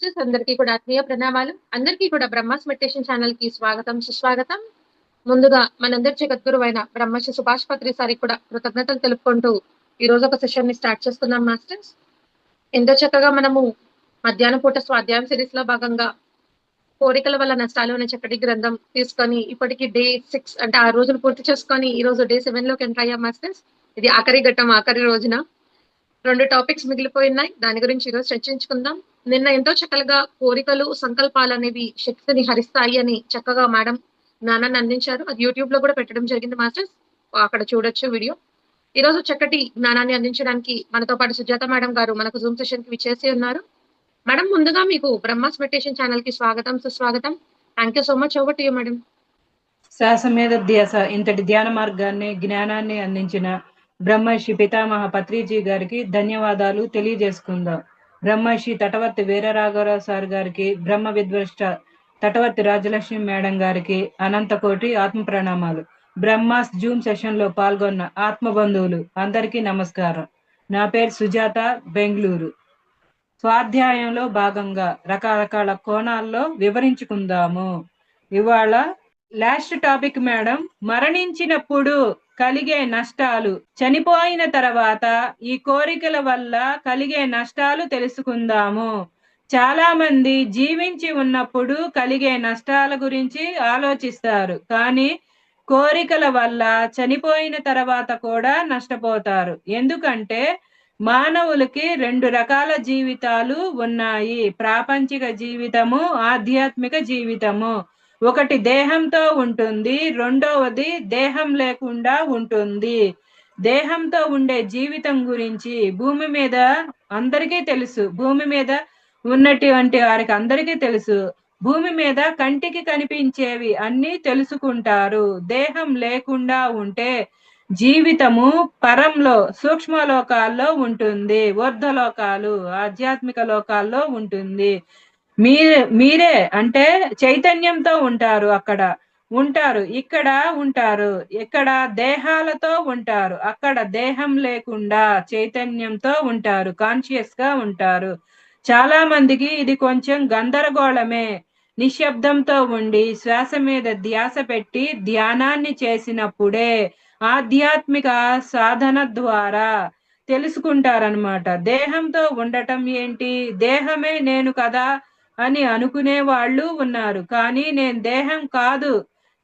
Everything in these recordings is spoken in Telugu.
సిస్టర్స్ అందరికీ కూడా ఆత్మీయ ప్రణామాలు. అందరికీ కూడా బ్రహ్మాస్ మెడిటేషన్ ఛానల్కి స్వాగతం సుస్వాగతం. ముందుగా మనందరి జగద్గురు అయిన బ్రహ్మశ్రీ సుభాష్ పత్రి సారికి కూడా కృతజ్ఞతలు తెలుపుకుంటూ ఈ రోజు ఒక సెషన్ని స్టార్ట్ చేస్తున్నాం మాస్టర్స్ ఎంతో చక్కగా మనము మధ్యాహ్నం పూట స్వాధ్యాయం సిరీస్లో భాగంగా కోరికల వల్ల నష్టాలు అనే చక్కటి గ్రంథం తీసుకొని ఇప్పటికి డే సిక్స్ అంటే ఆ రోజులు పూర్తి చేసుకొని ఈ రోజు డే సెవెన్లోకి ఎంటర్ అయ్యాం మాస్టర్స్ ఇది ఆఖరి ఘట్టం ఆఖరి రోజున. రెండు టాపిక్స్ మిగిలిపోయినాయి దాని గురించి ఈరోజు చర్చించుకుందాం. నిన్న ఎంతో చక్కగా కోరికలు సంకల్పాలు అనేవి శక్తిని హరిస్తాయి అని చక్కగా మేడం జ్ఞానాన్ని అందించారు. అది యూట్యూబ్లో కూడా పెట్టడం జరిగింది మాస్టర్స్. అక్కడ చూడొచ్చు వీడియో. ఈ రోజు చక్కటి జ్ఞానాన్ని అందించడానికి మనతో పాటు సుజాత మేడం గారు మనకు జూమ్ సెషన్కి విచ్చేసి ఉన్నారు. మేడం ముందుగా మీకు బ్రహ్మాస్ మెడిటేషన్ ఛానల్కి స్వాగతం సుస్వాగతం. Thank you so much over to madam శ్వాస మీద ధ్యాస ఇంతటి ధ్యాన మార్గాన్ని జ్ఞానాన్ని అందించిన బ్రహ్మర్షి పితామహ పత్రిజీ గారికి ధన్యవాదాలు. తెలియజేసుకుందాం. బ్రహ్మర్షి తటవర్తి వీరరాఘవరావు సార్ గారికి బ్రహ్మ విద్వష్ట తటవర్తి రాజలక్ష్మి మేడం గారికి అనంతకోటి ఆత్మ ప్రణామాలు. బ్రహ్మాస్ జూమ్ సెషన్లో పాల్గొన్న ఆత్మ బంధువులు అందరికీ నమస్కారం. నా పేరు సుజాత బెంగళూరు. స్వాధ్యాయంలో భాగంగా రకరకాల కోణాల్లో వివరించుకుందాము. ఇవాళ లాస్ట్ టాపిక్ మేడం మరణించినప్పుడు కలిగే నష్టాలు చనిపోయిన తర్వాత ఈ కోరికల వల్ల కలిగే నష్టాలు తెలుసుకుందాము. చాలా మంది జీవించి ఉన్నప్పుడు కలిగే నష్టాల గురించి ఆలోచిస్తారు. కానీ కోరికల వల్ల చనిపోయిన తర్వాత కూడా నష్టపోతారు. ఎందుకంటే మానవులకి రెండు రకాల జీవితాలు ఉన్నాయి. ప్రాపంచిక జీవితము ఆధ్యాత్మిక జీవితము. ఒకటి దేహంతో ఉంటుంది రెండవది దేహం లేకుండా ఉంటుంది. దేహంతో ఉండే జీవితం గురించి భూమి మీద అందరికీ తెలుసు. భూమి మీద ఉన్నటువంటి వారికి అందరికీ తెలుసు. భూమి మీద కంటికి కనిపించేవి అన్ని తెలుసుకుంటారు. దేహం లేకుండా ఉంటే జీవితము పరంలో సూక్ష్మ లోకాల్లో ఉంటుంది ఊర్ధలోకాలు ఆధ్యాత్మిక లోకాల్లో ఉంటుంది. మీరే మీరే అంటే చైతన్యంతో ఉంటారు అక్కడ. ఉంటారు ఇక్కడ ఉంటారు ఇక్కడ దేహాలతో ఉంటారు అక్కడ దేహం లేకుండా చైతన్యంతో ఉంటారు కాన్షియస్గా ఉంటారు. చాలా మందికి ఇది కొంచెం గందరగోళమే. నిశ్శబ్దంతో ఉండి శ్వాస మీద ధ్యాస పెట్టి ధ్యానాన్ని చేసినప్పుడే ఆధ్యాత్మిక సాధన ద్వారా తెలుసుకుంటారనమాట దేహంతో ఉండటం ఏంటి? దేహమే నేను కదా అని అనుకునే వాళ్ళు ఉన్నారు. కానీ నేను దేహం కాదు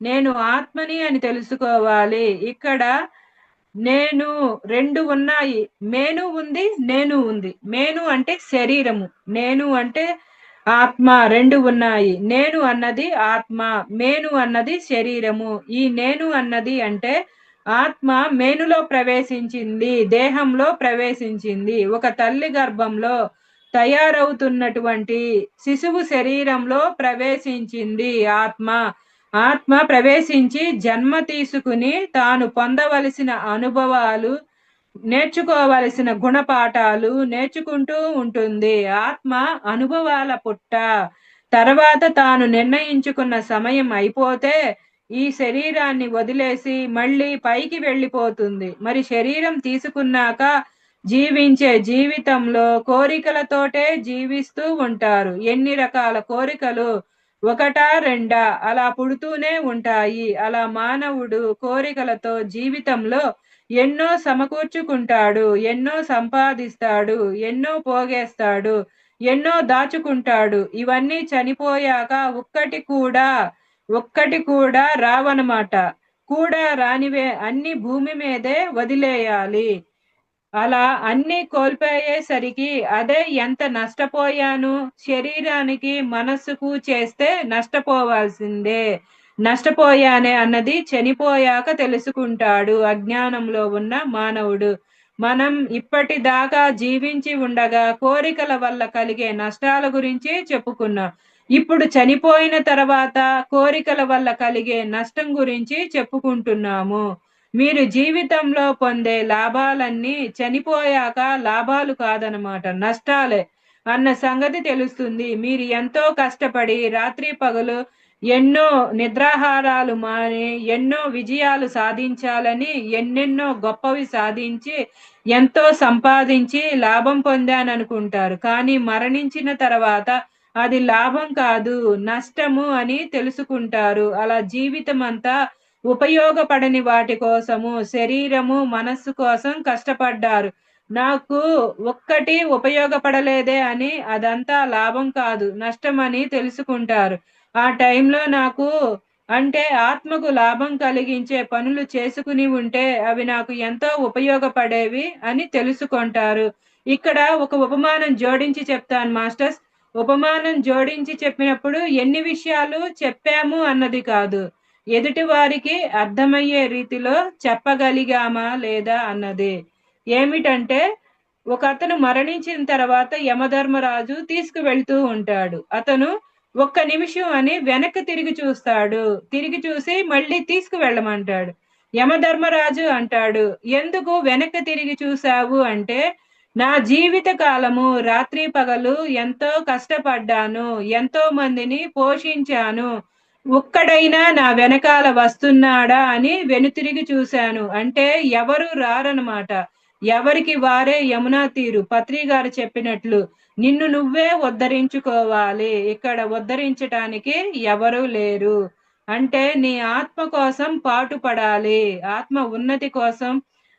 నేను ఆత్మని అని తెలుసుకోవాలి. ఇక్కడ నేను రెండు ఉన్నాయి. మేను ఉంది నేను ఉంది. మేను అంటే శరీరము నేను అంటే ఆత్మ రెండు ఉన్నాయి. నేను అన్నది ఆత్మ మేను అన్నది శరీరము. ఈ నేను అన్నది అంటే ఆత్మ మేనులో ప్రవేశించింది దేహంలో ప్రవేశించింది. ఒక తల్లి గర్భంలో తయారవుతున్నటువంటి శిశువు శరీరంలో ప్రవేశించింది ఆత్మ. ఆత్మ ప్రవేశించి జన్మ తీసుకుని తాను పొందవలసిన అనుభవాలు నేర్చుకోవలసిన గుణపాఠాలు నేర్చుకుంటూ ఉంటుంది. ఆత్మ అనుభవాల పుట్ట. తర్వాత తాను నిర్ణయించుకున్న సమయం అయిపోతే ఈ శరీరాన్ని వదిలేసి మళ్ళీ పైకి వెళ్ళిపోతుంది. మరి శరీరం తీసుకున్నాక జీవించే జీవితంలో కోరికలతోటే జీవిస్తూ ఉంటారు. ఎన్ని రకాల కోరికలు? ఒకటా రెండా? అలా పుడుతూనే ఉంటాయి. అలా మానవుడు కోరికలతో జీవితంలో ఎన్నో సమకూర్చుకుంటాడు ఎన్నో సంపాదిస్తాడు ఎన్నో పోగేస్తాడు ఎన్నో దాచుకుంటాడు. ఇవన్నీ చనిపోయాక ఒక్కటి కూడా ఒక్కటి కూడా రావనమాట. కూడా రానివే అన్ని భూమి మీదే వదిలేయాలి. అలా అన్ని కోల్పోయేసరికి అదే ఎంత నష్టపోయాను? శరీరానికి మనస్సుకు చేస్తే నష్టపోవాల్సిందే. నష్టపోయానే అన్నది చనిపోయాక తెలుసుకుంటాడు అజ్ఞానంలో ఉన్న మానవుడు. మనం ఇప్పటిదాకా జీవించి ఉండగా కోరికల వల్ల కలిగే నష్టాల గురించి చెప్పుకున్నాం. ఇప్పుడు చనిపోయిన తర్వాత కోరికల వల్ల కలిగే నష్టం గురించి చెప్పుకుంటున్నాము. మీరు జీవితంలో పొందే లాభాలన్నీ చనిపోయాక లాభాలు కాదనమాట నష్టాలే అన్న సంగతి తెలుస్తుంది. మీరు ఎంతో కష్టపడి రాత్రి పగలు ఎన్నో నిద్రాహారాలు మాని ఎన్నో విజయాలు సాధించాలని ఎన్నెన్నో గొప్పవి సాధించి ఎంతో సంపాదించి లాభం పొందాననుకుంటారు. కానీ మరణించిన తర్వాత అది లాభం కాదు నష్టము అని తెలుసుకుంటారు. అలా జీవితం అంతా ఉపయోగపడని వాటి కోసము శరీరము మనస్సు కోసం కష్టపడ్డారు. నాకు ఒక్కటి ఉపయోగపడలేదే అని అదంతా లాభం కాదు నష్టం అని తెలుసుకుంటారు. ఆ టైంలో నాకు అంటే ఆత్మకు లాభం కలిగించే పనులు చేసుకుని ఉంటే అవి నాకు ఎంతో ఉపయోగపడేవి అని తెలుసుకుంటారు. ఇక్కడ ఒక ఉపమానం జోడించి చెప్తాను మాస్టర్స్. ఉపమానం జోడించి చెప్పినప్పుడు ఎన్ని విషయాలు చెప్పాము అన్నది కాదు. ఎదుటి వారికి అర్థమయ్యే రీతిలో చెప్పగలిగామా లేదా అన్నది. ఏమిటంటే ఒక అతను మరణించిన తర్వాత యమధర్మరాజు తీసుకువెళ్తూ ఉంటాడు. అతను ఒక్క నిమిషం అని వెనక్కి తిరిగి చూస్తాడు. తిరిగి చూసి మళ్ళీ తీసుకువెళ్ళమంటాడు. యమధర్మరాజు అంటాడు ఎందుకు వెనక్కి తిరిగి చూశావు అంటే నా జీవిత కాలము రాత్రి పగలు ఎంతో కష్టపడ్డాను ఎంతో మందిని పోషించాను ఒక్కడైనా నా వెనకాల వస్తున్నాడా అని వెనుతిరిగి చూశాను. అంటే ఎవరు రారనమాట ఎవరికి వారే యమునా తీరు. పత్రి గారు చెప్పినట్లు నిన్ను నువ్వే ఉద్ధరించుకోవాలి. ఇక్కడ ఉద్ధరించటానికి ఎవరు లేరు. అంటే నీ ఆత్మ కోసం పాటుపడాలి. ఆత్మ ఉన్నతి కోసం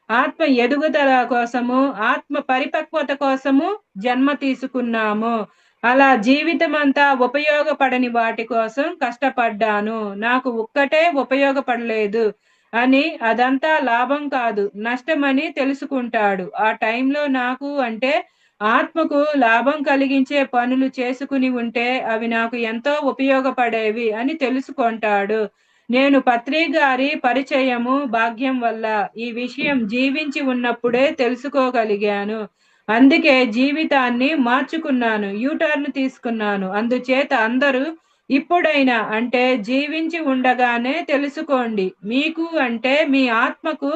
ఆత్మ ఎదుగుదల కోసము ఆత్మ పరిపక్వత కోసము జన్మ తీసుకున్నాము. అలా జీవితం అంతా ఉపయోగపడని వాటి కోసం కష్టపడ్డాను. నాకు ఒక్కటే ఉపయోగపడలేదు అని అదంతా లాభం కాదు నష్టమని తెలుసుకుంటాడు. ఆ టైంలో నాకు అంటే ఆత్మకు లాభం కలిగించే పనులు చేసుకుని ఉంటే అవి నాకు ఎంతో ఉపయోగపడేవి అని తెలుసుకుంటాడు. నేను పత్రి గారి పరిచయము భాగ్యం వల్ల ఈ విషయం జీవించి ఉన్నప్పుడే తెలుసుకోగలిగాను. అందుకే జీవితాన్ని మార్చుకున్నాను యూటర్న్ తీసుకున్నాను. అందుచేత అందరూ ఇప్పుడైనా అంటే జీవించి ఉండగానే తెలుసుకోండి. మీకు అంటే మీ ఆత్మకు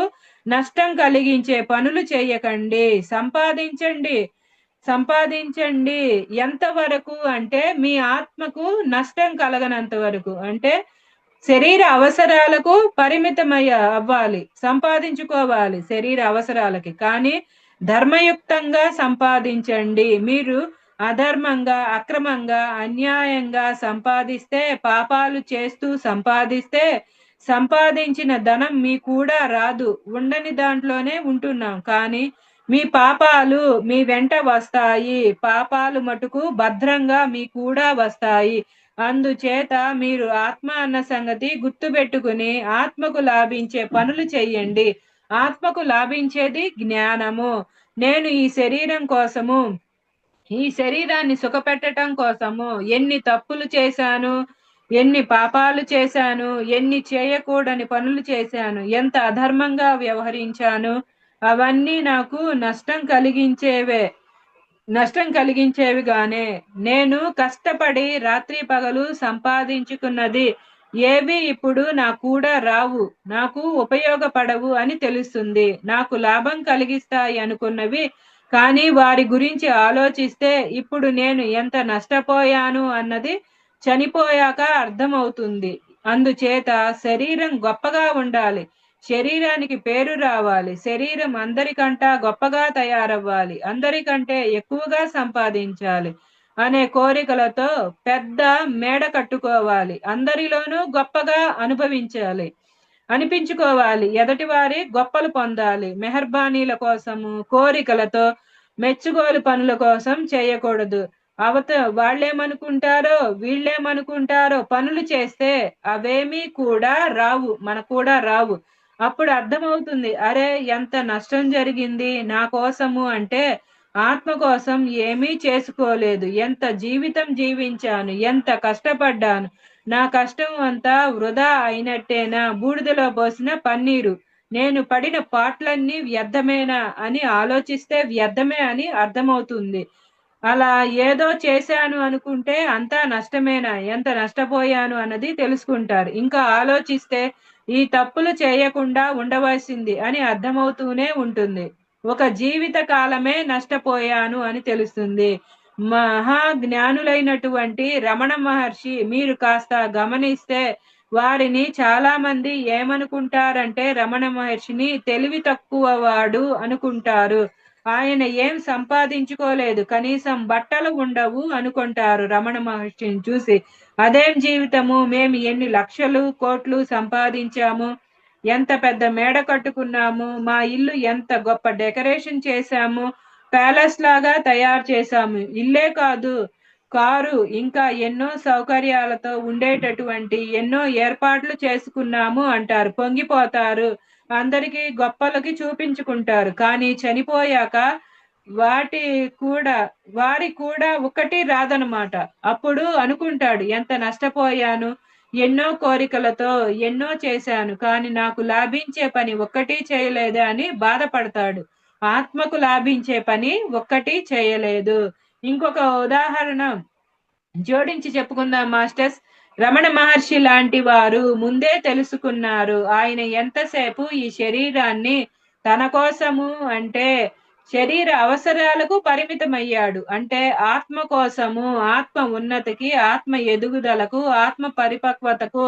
నష్టం కలిగించే పనులు చేయకండి. సంపాదించండి. సంపాదించండి. ఎంతవరకు అంటే మీ ఆత్మకు నష్టం కలగనంత వరకు అంటే శరీర అవసరాలకు పరిమితమయ్య అవ్వాలి. సంపాదించుకోవాలి శరీర అవసరాలకి. కానీ ధర్మయుక్తంగా సంపాదించండి. మీరు అధర్మంగా అక్రమంగా అన్యాయంగా సంపాదిస్తే పాపాలు చేస్తూ సంపాదిస్తే సంపాదించిన ధనం మీ కూడా రాదు. ఉండని దాంట్లోనే ఉంటున్నాం. కానీ మీ పాపాలు మీ వెంట వస్తాయి. పాపాలు మటుకు భద్రంగా మీ కూడా వస్తాయి. అందుచేత మీరు ఆత్మ అన్న సంగతి గుర్తుపెట్టుకుని ఆత్మకు లాభించే పనులు చెయ్యండి ఆత్మకు లాభించేది జ్ఞానము. నేను ఈ శరీరం కోసము ఈ శరీరాన్ని సుఖపెట్టడం కోసము ఎన్ని తప్పులు చేశాను ఎన్ని పాపాలు చేశాను ఎన్ని చేయకూడని పనులు చేశాను ఎంత అధర్మంగా వ్యవహరించాను అవన్నీ నాకు నష్టం కలిగించేవే నష్టం కలిగించేవిగానే. నేను కష్టపడి రాత్రి పగలు సంపాదించుకున్నది ఏవి ఇప్పుడు నా కూడా రావు నాకు ఉపయోగపడవు అని తెలుస్తుంది. నాకు లాభం కలిగిస్తాయి అనుకున్నవి కానీ వారి గురించి ఆలోచిస్తే ఇప్పుడు నేను ఎంత నష్టపోయాను అన్నది చనిపోయాక అర్థమవుతుంది. అందుచేత శరీరం గొప్పగా ఉండాలి. శరీరానికి పేరు రావాలి. శరీరం అందరికంటా గొప్పగా తయారవ్వాలి. అందరికంటే ఎక్కువగా సంపాదించాలి. అనే కోరికలతో పెద్ద మేడ కట్టుకోవాలి. అందరిలోనూ గొప్పగా అనుభవించాలి. అనిపించుకోవాలి. ఎదటి వారి గొప్పలు పొందాలి. మెహర్బానీల కోసము కోరికలతో మెచ్చుగోలు పనుల కోసం చేయకూడదు. అవత వాళ్ళేమనుకుంటారో వీళ్ళేమనుకుంటారో పనులు చేస్తే అవేమీ కూడా రావు మన కూడా రావు. అప్పుడు అర్థమవుతుంది. అరే ఎంత నష్టం జరిగింది నా కోసము అంటే ఆత్మ కోసం ఏమీ చేసుకోలేదు. ఎంత జీవితం జీవించాను ఎంత కష్టపడ్డాను. నా కష్టం అంతా వృధా అయినట్టేనా? బూడిదలో పోసిన పన్నీరు. నేను పడిన పాటలన్నీ వ్యర్థమేనా అని ఆలోచిస్తే వ్యర్థమే అని అర్థమవుతుంది. అలా ఏదో చేశాను అనుకుంటే అంతా నష్టమేనా? ఎంత నష్టపోయాను అన్నది తెలుసుకుంటారు. ఇంకా ఆలోచిస్తే ఈ తప్పులు చేయకుండా ఉండవలసింది అని అర్థమవుతూనే ఉంటుంది. ఒక జీవిత కాలమే నష్టపోయాను అని తెలుస్తుంది. మహా జ్ఞానులైనటువంటి రమణ మహర్షి మీరు కాస్త గమనిస్తే వారిని చాలా మంది ఏమనుకుంటారంటే రమణ మహర్షిని తెలివి తక్కువ వాడు అనుకుంటారు. ఆయన ఏం సంపాదించుకోలేదు. కనీసం బట్టలు ఉండవు అనుకుంటారు రమణ మహర్షిని చూసి. అదేం జీవితము? మేము ఎన్ని లక్షలు కోట్లు సంపాదించాము? ఎంత పెద్ద మేడ కట్టుకున్నాము మా ఇల్లు ఎంత గొప్ప డెకరేషన్ చేశాము ప్యాలెస్ లాగా తయారు చేశాము. ఇల్లే కాదు కారు ఇంకా ఎన్నో సౌకర్యాలతో ఉండేటటువంటి ఎన్నో ఏర్పాట్లు చేసుకున్నాము అంటారు. పొంగిపోతారు. అందరికీ గొప్పలకి చూపించుకుంటారు. కానీ చనిపోయాక వాటి కూడా వారి కూడా ఒకటి రాదనమాట అప్పుడు అనుకుంటాడు ఎంత నష్టపోయాను ఎన్నో కోరికలతో ఎన్నో చేశాను కానీ నాకు లాభించే పని ఒక్కటి చేయలేదు అని బాధపడతాడు. ఆత్మకు లాభించే పని ఒక్కటి చేయలేదు. ఇంకొక ఉదాహరణ జోడించి చెప్పుకుందాం మాస్టర్స్. రమణ మహర్షి లాంటి వారు ముందే తెలుసుకున్నారు ఆయన ఎంతసేపు ఈ శరీరాన్ని తన కోసము అంటే శరీర అవసరాలకు పరిమితమయ్యాడు. అంటే ఆత్మ కోసము ఆత్మ ఉన్నతికి ఆత్మ ఎదుగుదలకు ఆత్మ పరిపక్వతకు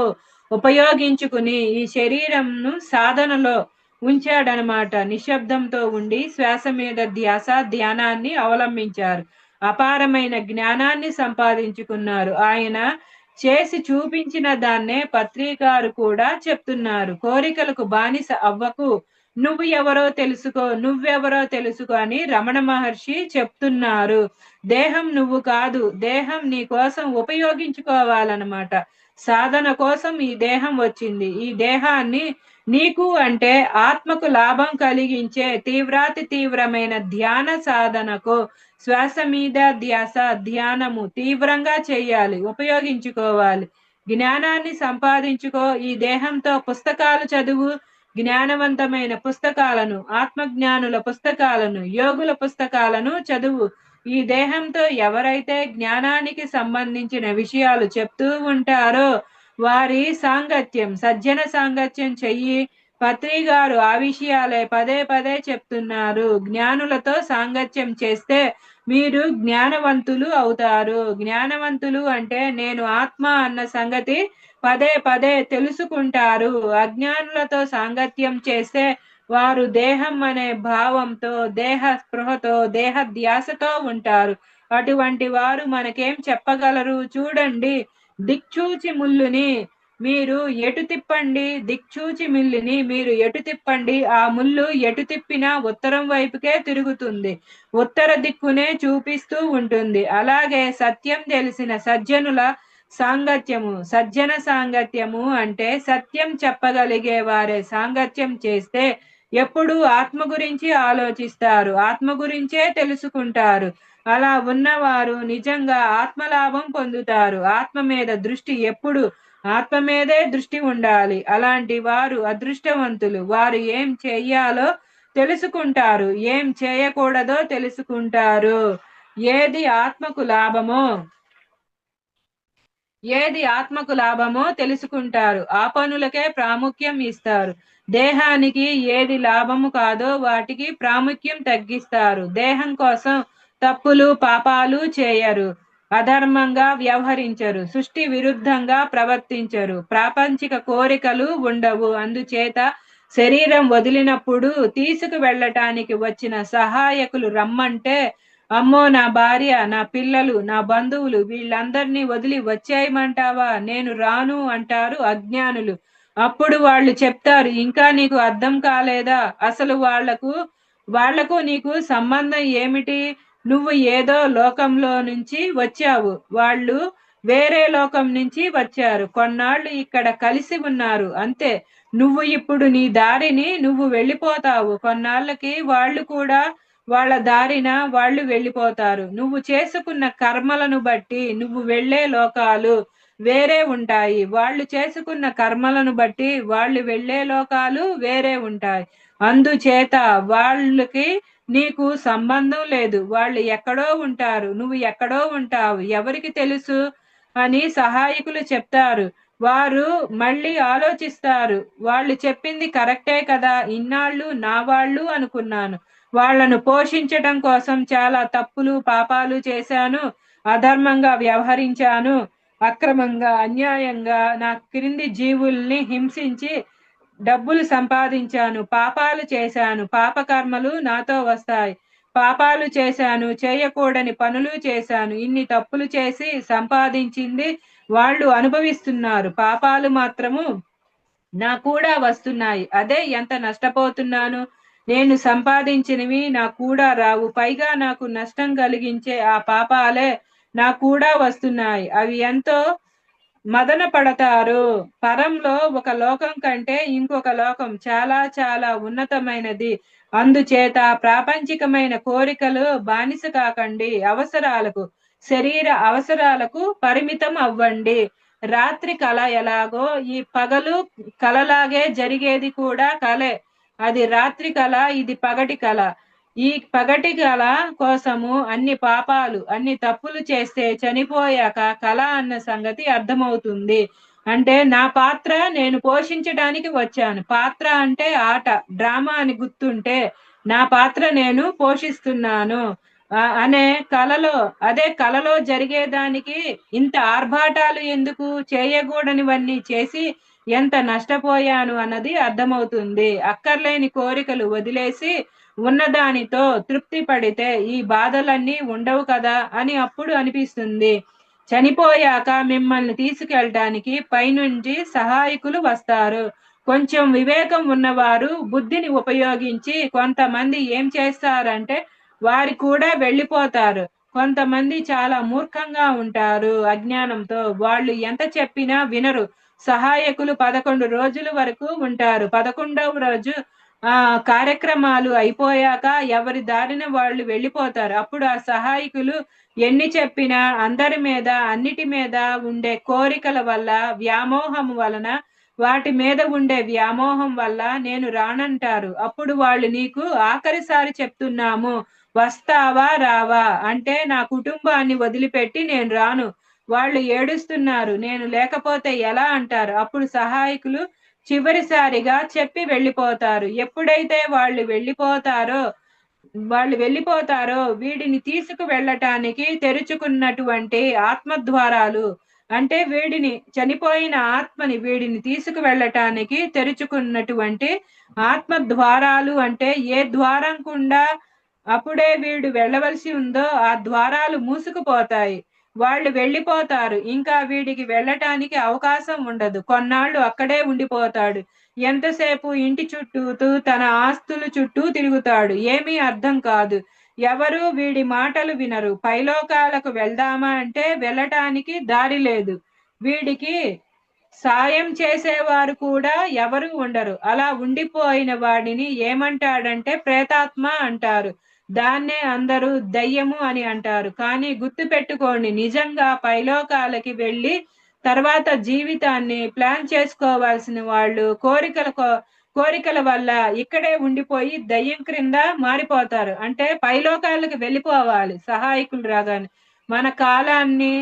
ఉపయోగించుకుని ఈ శరీరంను సాధనలో ఉంచాడనమాట. నిశ్శబ్దంతో ఉండి శ్వాస మీద ధ్యాస ధ్యానాన్ని అవలంబించారు. అపారమైన జ్ఞానాన్ని సంపాదించుకున్నారు. ఆయన చేసి చూపించిన దాన్నే పత్రికారు కూడా చెప్తున్నారు. కోరికలకు బానిస అవ్వకు నువ్వు ఎవరో తెలుసుకో నువ్వెవరో తెలుసుకో అని రమణ మహర్షి చెప్తున్నారు. దేహం నువ్వు కాదు దేహం నీ కోసం ఉపయోగించుకోవాలన్నమాట. సాధన కోసం ఈ దేహం వచ్చింది. ఈ దేహాన్ని నీకు అంటే ఆత్మకు లాభం కలిగించే తీవ్రాతి తీవ్రమైన ధ్యాన సాధనకు శ్వాస మీద ధ్యాస ధ్యానము తీవ్రంగా చేయాలి ఉపయోగించుకోవాలి. జ్ఞానాన్ని సంపాదించుకో. ఈ దేహంతో పుస్తకాలు చదువు జ్ఞానవంతమైన పుస్తకాలను ఆత్మజ్ఞానుల పుస్తకాలను యోగుల పుస్తకాలను చదువు. ఈ దేహంతో ఎవరైతే జ్ఞానానికి సంబంధించిన విషయాలు చెప్తూ ఉంటారో వారి సాంగత్యం సజ్జన సాంగత్యం చెయ్యి. పత్రి గారు ఆ విషయాలే పదే పదే చెప్తున్నారు. జ్ఞానులతో సాంగత్యం చేస్తే మీరు జ్ఞానవంతులు అవుతారు. జ్ఞానవంతులు అంటే నేను ఆత్మ అన్న సంగతి పదే పదే తెలుసుకుంటారు. అజ్ఞానులతో సాంగత్యం చేస్తే వారు దేహం అనే భావంతో దేహ స్పృహతో దేహ ధ్యాసతో ఉంటారు. అటువంటి వారు మనకేం చెప్పగలరు? చూడండి. దిక్చూచి ముల్లుని మీరు ఎటు తిప్పండి? దిక్చూచి మిల్లుని మీరు ఎటు తిప్పండి? ఆ ముళ్ళు ఎటు తిప్పినా ఉత్తరం వైపుకే తిరుగుతుంది. ఉత్తర దిక్కునే చూపిస్తూ ఉంటుంది. అలాగే సత్యం తెలిసిన సజ్జనుల సాంగత్యము సజ్జన సాంగత్యము అంటే సత్యం చెప్పగలిగే వారే సాంగత్యం చేస్తే ఎప్పుడు ఆత్మ గురించి ఆలోచిస్తారు. ఆత్మ గురించే తెలుసుకుంటారు. అలా ఉన్నవారు నిజంగా ఆత్మలాభం పొందుతారు. ఆత్మ మీద దృష్టి ఎప్పుడు ఆత్మ మీదే దృష్టి ఉండాలి. అలాంటి వారు అదృష్టవంతులు. వారు ఏం చేయాలో తెలుసుకుంటారు. ఏం చేయకూడదో తెలుసుకుంటారు. ఏది ఆత్మకు లాభమో ఏది ఆత్మకు లాభమో తెలుసుకుంటారు. ఆ పనులకే ప్రాముఖ్యం ఇస్తారు. దేహానికి ఏది లాభము కాదో వాటికి ప్రాముఖ్యం తగ్గిస్తారు. దేహం కోసం తప్పులు పాపాలు చేయరు. అధర్మంగా వ్యవహరించరు సృష్టి విరుద్ధంగా ప్రవర్తించరు ప్రాపంచిక కోరికలు ఉండవు. అందుచేత శరీరం వదిలినప్పుడు తీసుకు వెళ్ళటానికి వచ్చిన సహాయకులు రమ్మంటే అమ్మో నా భార్య నా పిల్లలు నా బంధువులు వీళ్ళందరినీ వదిలి వచ్చేయమంటావా? నేను రాను అంటారు అజ్ఞానులు. అప్పుడు వాళ్ళు చెప్తారు ఇంకా నీకు అర్థం కాలేదా? అసలు వాళ్ళకు వాళ్ళకు నీకు సంబంధం ఏమిటి? నువ్వు ఏదో లోకంలో నుంచి వచ్చావు. వాళ్ళు వేరే లోకం నుంచి వచ్చారు. కొన్నాళ్ళు ఇక్కడ కలిసి ఉన్నారు. అంతే. నువ్వు ఇప్పుడు నీ దారిని నువ్వు వెళ్ళిపోతావు. కొన్నాళ్ళకి వాళ్ళు కూడా వాళ్ళ దారిన వాళ్ళు వెళ్ళిపోతారు. నువ్వు చేసుకున్న కర్మలను బట్టి నువ్వు వెళ్ళే లోకాలు వేరే ఉంటాయి. వాళ్ళు చేసుకున్న కర్మలను బట్టి వాళ్ళు వెళ్ళే లోకాలు వేరే ఉంటాయి. అందుచేత వాళ్ళకి నీకు సంబంధం లేదు. వాళ్ళు ఎక్కడో ఉంటారు. నువ్వు ఎక్కడో ఉంటావు. ఎవరికి తెలుసు? అని సహాయకులు చెప్తారు. వారు మళ్ళీ ఆలోచిస్తారు. వాళ్ళు చెప్పింది కరెక్టే కదా. ఇన్నాళ్ళు నా వాళ్ళు అనుకున్నాను. వాళ్ళను పోషించటం కోసం చాలా తప్పులు పాపాలు చేశాను. అధర్మంగా వ్యవహరించాను. అక్రమంగా అన్యాయంగా నా క్రింది జీవుల్ని హింసించి డబ్బులు సంపాదించాను పాపాలు చేశాను పాపకర్మలు నాతో వస్తాయి. పాపాలు చేశాను చేయకూడని పనులు చేశాను. ఇన్ని తప్పులు చేసి సంపాదించింది వాళ్ళు అనుభవిస్తున్నారు. పాపాలు మాత్రము నా కూడా వస్తున్నాయి. అదే ఎంత నష్టపోతున్నాను? నేను సంపాదించినవి నా కూడా రావు. పైగా నాకు నష్టం కలిగించే ఆ పాపాలే నా కూడా వస్తున్నాయి. అవి ఎంతో మదన పడతారు. పరంలో ఒక లోకం కంటే ఇంకొక లోకం చాలా చాలా ఉన్నతమైనది. అందుచేత ప్రాపంచికమైన కోరికలు బానిస కాకండి. అవసరాలకు శరీర అవసరాలకు పరిమితం అవ్వండి. రాత్రి కళ ఎలాగో ఈ పగలు కలలాగే జరిగేది కూడా కలే. అది రాత్రి కళ ఇది పగటి కళ ఈ పగటి కళ కోసము అన్ని పాపాలు అన్ని తప్పులు చేస్తే చనిపోయాక కళ అన్న సంగతి అర్థమవుతుంది. అంటే నా పాత్ర నేను పోషించడానికి వచ్చాను. పాత్ర అంటే ఆట డ్రామా అని గుర్తుంటే నా పాత్ర నేను పోషిస్తున్నాను. అనే కళలో అదే కళలో జరిగేదానికి ఇంత ఆర్భాటాలు ఎందుకు చేయకూడనివన్నీ చేసి ఎంత నష్టపోయాను అన్నది అర్థమవుతుంది. అక్కర్లేని కోరికలు వదిలేసి ఉన్నదానితో తృప్తి పడితే ఈ బాధలన్నీ ఉండవు కదా అని అప్పుడు అనిపిస్తుంది. చనిపోయాక మిమ్మల్ని తీసుకెళ్ళటానికి పైనుంచి సహాయకులు వస్తారు. కొంచెం వివేకం ఉన్నవారు బుద్ధిని ఉపయోగించి కొంతమంది ఏం చేస్తారంటే వారి కూడా వెళ్ళిపోతారు. కొంతమంది చాలా మూర్ఖంగా ఉంటారు అజ్ఞానంతో. వాళ్ళు ఎంత చెప్పినా వినరు. సహాయకులు పదకొండు రోజుల వరకు ఉంటారు. పదకొండవ రోజు ఆ కార్యక్రమాలు అయిపోయాక ఎవరి దారిన వాళ్ళు వెళ్ళిపోతారు. అప్పుడు ఆ సహాయకులు ఎన్ని చెప్పినా అందరి మీద అన్నిటి మీద ఉండే కోరికల వల్ల వ్యామోహం వలన వాటి మీద ఉండే వ్యామోహం వల్ల నేను రానంటారు. అప్పుడు వాళ్ళు నీకు ఆఖరిసారి చెప్తున్నాము వస్తావా రావా? అంటే నా కుటుంబాన్ని వదిలిపెట్టి నేను రాను. వాళ్ళు ఏడుస్తున్నారు నేను లేకపోతే ఎలా అంటారు? అప్పుడు సహాయకులు చివరిసారిగా చెప్పి వెళ్ళిపోతారు. ఎప్పుడైతే వాళ్ళు వెళ్ళిపోతారో వాళ్ళు వెళ్ళిపోతారో వీడిని తీసుకు వెళ్ళటానికి తెరుచుకున్నటువంటి ఆత్మద్వారాలు అంటే వీడిని చనిపోయిన ఆత్మని వీడిని తీసుకు వెళ్ళటానికి తెరుచుకున్నటువంటి ఆత్మ ద్వారాలు అంటే ఏ ద్వారం గుండా అప్పుడే వీడు వెళ్ళవలసి ఉందో ఆ ద్వారాలు మూసుకుపోతాయి. వాళ్ళు వెళ్ళిపోతారు. ఇంకా వీడికి వెళ్ళటానికి అవకాశం ఉండదు. కొన్నాళ్ళు అక్కడే ఉండిపోతాడు. ఎంతసేపు ఇంటి చుట్టూతూ తన ఆస్తులు చుట్టూ తిరుగుతాడు. ఏమీ అర్థం కాదు. ఎవరు వీడి మాటలు వినరు. పైలోకాలకు వెళ్దామా అంటే వెళ్ళటానికి దారి లేదు. వీడికి సాయం చేసేవారు కూడా ఎవరు ఉండరు. అలా ఉండిపోయిన వాడిని ఏమంటాడంటే ప్రేతాత్మ అంటారు. దాన్నే అందరూ దయ్యము అని అంటారు. కానీ గుర్తు పెట్టుకోండి నిజంగా పైలోకాలకి వెళ్ళి తర్వాత జీవితాన్ని ప్లాన్ చేసుకోవాల్సిన వాళ్ళు కోరికల కో- కోరికల వల్ల ఇక్కడే ఉండిపోయి దయ్యం క్రింద మారిపోతారు. అంటే పైలోకాలకు వెళ్ళిపోవాలి సహాయకులు రాగానే. మన కాలాన్ని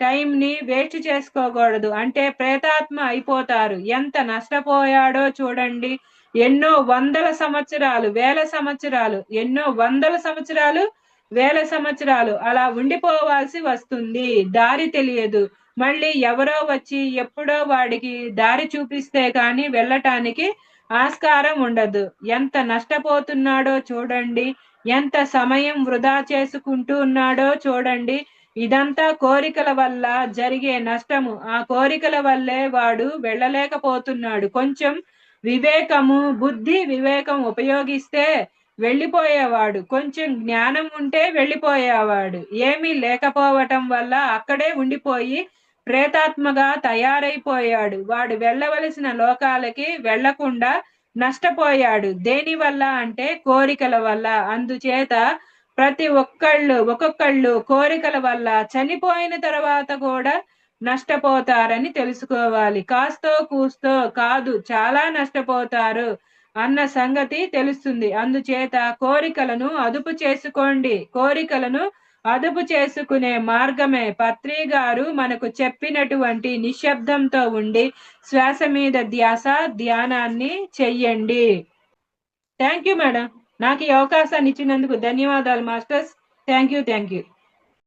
టైం ని వేస్ట్ చేసుకోకూడదు. అంటే ప్రేతాత్మ అయిపోతారు. ఎంత నష్టపోయాడో చూడండి. ఎన్నో వందల సంవత్సరాలు వేల సంవత్సరాలు ఎన్నో వందల సంవత్సరాలు వేల సంవత్సరాలు అలా ఉండిపోవాల్సి వస్తుంది. దారి తెలియదు. మళ్ళీ ఎవరో వచ్చి ఎప్పుడో వాడికి దారి చూపిస్తే కానీ వెళ్ళటానికి ఆస్కారం ఉండదు. ఎంత నష్టపోతున్నాడో చూడండి. ఎంత సమయం వృధా చేసుకుంటూ ఉన్నాడో చూడండి. ఇదంతా కోరికల వల్ల జరిగే నష్టము. ఆ కోరికల వల్లే వాడు వెళ్ళలేకపోతున్నాడు. కొంచెం వివేకము బుద్ధి వివేకం ఉపయోగిస్తే వెళ్ళిపోయేవాడు. కొంచెం జ్ఞానం ఉంటే వెళ్ళిపోయేవాడు. ఏమీ లేకపోవటం వల్ల అక్కడే ఉండిపోయి ప్రేతాత్మగా తయారైపోయాడు. వాడు వెళ్ళవలసిన లోకాలకి వెళ్ళకుండా నష్టపోయాడు. దేని వల్ల అంటే కోరికల వల్ల. అందుచేత ప్రతి ఒక్కళ్ళు ఒక్కొక్కళ్ళు కోరికల వల్ల చనిపోయిన తర్వాత కూడా నష్టపోతారని తెలుసుకోవాలి. కాస్తో కూస్తో కాదు చాలా నష్టపోతారు అన్న సంగతి తెలుస్తుంది. అందుచేత కోరికలను అదుపు చేసుకోండి. కోరికలను అదుపు చేసుకునే మార్గమే. పత్రి గారు మనకు చెప్పినటువంటి నిశ్శబ్దంతో ఉండి శ్వాస మీద ధ్యాస ధ్యానాన్ని చెయ్యండి. Thank you madam. నాకు ఈ అవకాశాన్ని ఇచ్చినందుకు ధన్యవాదాలు masters. Thank you thank you.